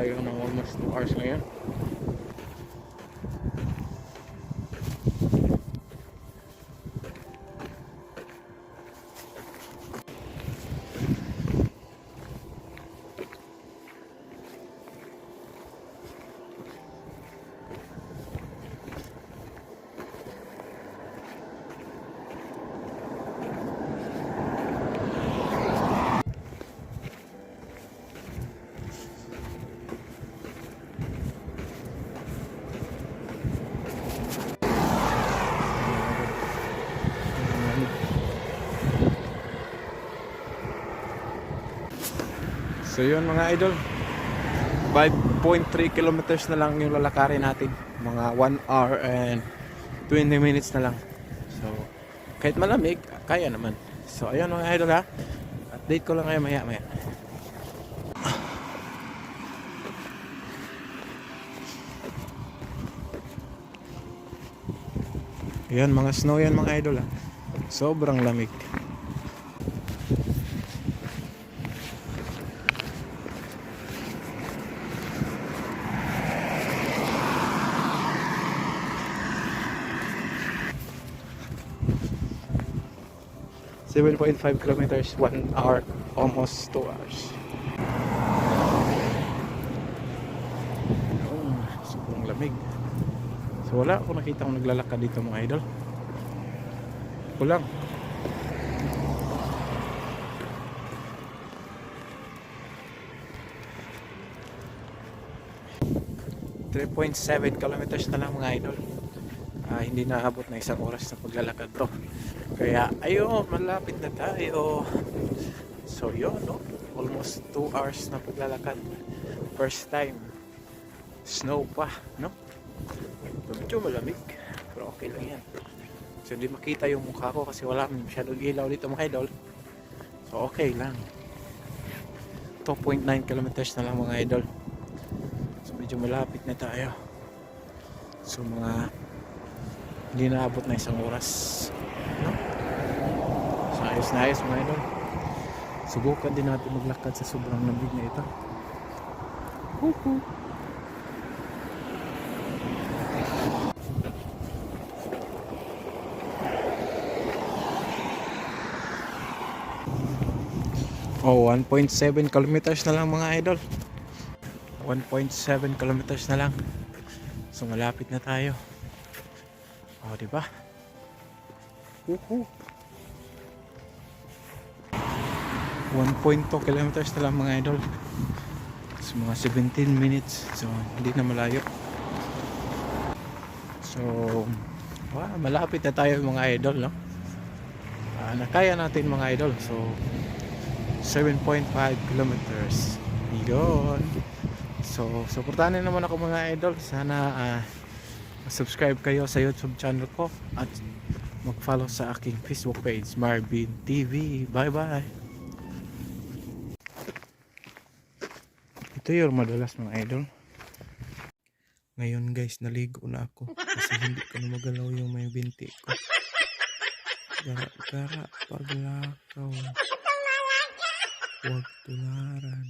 tayo ng almost 2 hours ngayon. So yun mga idol. 5.3 kilometers na lang yung lalakarin natin. Mga 1 hour and 20 minutes na lang. So kahit malamig kaya naman. So ayun mga idol ha? Update ko lang kayo maya maya. Ayan mga snow yan mga idol ha? Sobrang lamig Seven point five kilometers, one hour, almost two hours. Oh, sobrang lamig. So wala ako nakita kung naglalakad dito mga idol. Kulang. Three point seven kilometers na lang mga idol. Ah, hindi naabot na isang oras na paglalakad bro. Kaya ayun, malapit na tayo. So yun, no? Almost 2 hours na paglalakad. First time. Snow pa, no? Medyo malamig. Pero okay lang yan. So hindi makita yung mukha ko kasi wala masyadong ilaw dito mga idol. So okay lang. 2.9 kilometers na lang mga idol. So medyo malapit na tayo. So mga hindi naabot na isang oras. No? So ayos na ayos mga idol. Subukan din natin maglakad sa sobrang lamig na ito. Huhu. Oh, 1.7 kilometers na lang mga idol. 1.7 kilometers na lang. So malapit na tayo. Oh, di ba? Uhu. 1.2 kilometers na lang mga idol. So mga 17 minutes. So hindi na malayo. So wow, malapit na tayo mga idol, no? Ah, nakaya natin mga idol. So 7.5 kilometers. Yun. So, supportahan niyo naman ako mga idol. Sana ah, subscribe kayo sa YouTube channel ko at mag-follow sa aking Facebook page, Marvin TV. Bye-bye. Ito yung madalas mga idol. Ngayon guys, naligo na ako kasi hindi ko na magalaw yung may binti ko. Gara-gara, paglakaw. Huwag tularan.